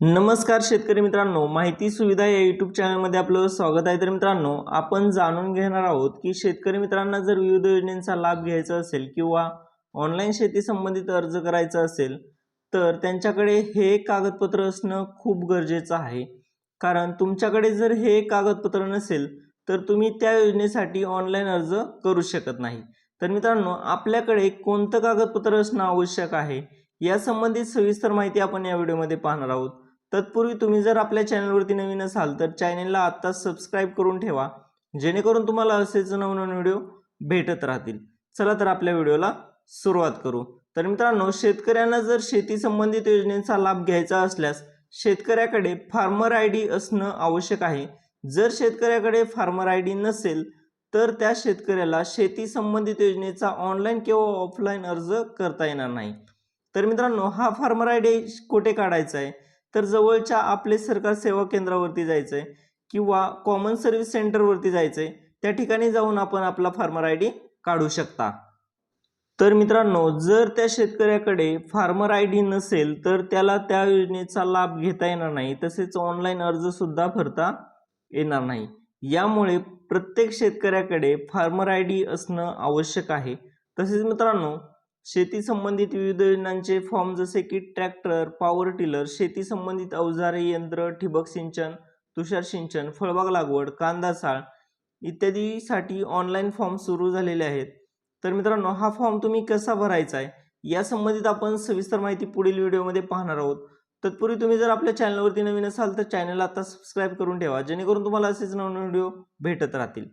नमस्कार शेतकरी मित्रांनो माहिती सुविधा या यूट्यूब चॅनलमध्ये आपलं स्वागत आहे. तर मित्रांनो आपण जाणून घेणार आहोत की शेतकरी मित्रांना जर विविध योजनेचा लाभ घ्यायचा असेल किंवा ऑनलाईन शेती संबंधित अर्ज करायचा असेल तर त्यांच्याकडे हे कागदपत्र असणं खूप गरजेचं आहे. कारण तुमच्याकडे जर हे कागदपत्र नसेल तर तुम्ही त्या योजनेसाठी ऑनलाईन अर्ज करू शकत नाही. तर मित्रांनो आपल्याकडे कोणतं कागदपत्र असणं आवश्यक आहे? या संबंधित सविस्तर माहिती आपण या व्हिडिओमध्ये पाहणार आहोत. तत्पूर्वी तुम्ही जर आपल्या चॅनलवरती नवीन असाल तर चॅनलला आत्ताच सबस्क्राईब करून ठेवा जेणेकरून तुम्हाला असेच नवनवीन व्हिडिओ भेटत राहतील. चला तर आपल्या व्हिडिओला सुरुवात करू. तर मित्रांनो शेतकऱ्यांना जर शेती संबंधित योजनेचा लाभ घ्यायचा असल्यास शेतकऱ्याकडे फार्मर आय डी असणं आवश्यक आहे. जर शेतकऱ्याकडे फार्मर आय डी नसेल तर त्या शेतकऱ्याला शेती संबंधित योजनेचा ऑनलाईन किंवा ऑफलाईन अर्ज करता येणार नाही. तर मित्रांनो हा फार्मर आय डी कुठे काढायचा आहे? तर जवळच्या आपले सरकार सेवा केंद्रावरती जायचं आहे किंवा कॉमन सर्व्हिस सेंटरवरती जायचं आहे त्या ठिकाणी जाऊन आपण आपला फार्मर आय डी काढू शकता. तर मित्रांनो जर त्या शेतकऱ्याकडे फार्मर आय डी नसेल तर त्याला त्या योजनेचा लाभ घेता येणार नाही तसेच ऑनलाईन अर्जसुद्धा भरता येणार नाही. यामुळे प्रत्येक शेतकऱ्याकडे फार्मर आय डी असणं आवश्यक आहे. तसेच मित्रांनो शेती संबंधित विविध योजनांचे फॉर्म जसे की ट्रॅक्टर पॉवर टिलर शेती संबंधित अवजारे यंत्र ठिबक सिंचन तुषार सिंचन फळबाग लागवड कांदा साळ इत्यादीसाठी ऑनलाईन फॉर्म सुरू झालेले आहेत. तर मित्रांनो हा फॉर्म तुम्ही कसा भरायचा आहे? या संबंधित आपण सविस्तर माहिती पुढील व्हिडिओमध्ये पाहणार आहोत. तत्पूर्वी तुम्ही जर आपल्या चॅनलवरती नवीन असाल तर चॅनलला आता सबस्क्राईब करून ठेवा जेणेकरून तुम्हाला असेच नवीन व्हिडिओ भेटत राहतील.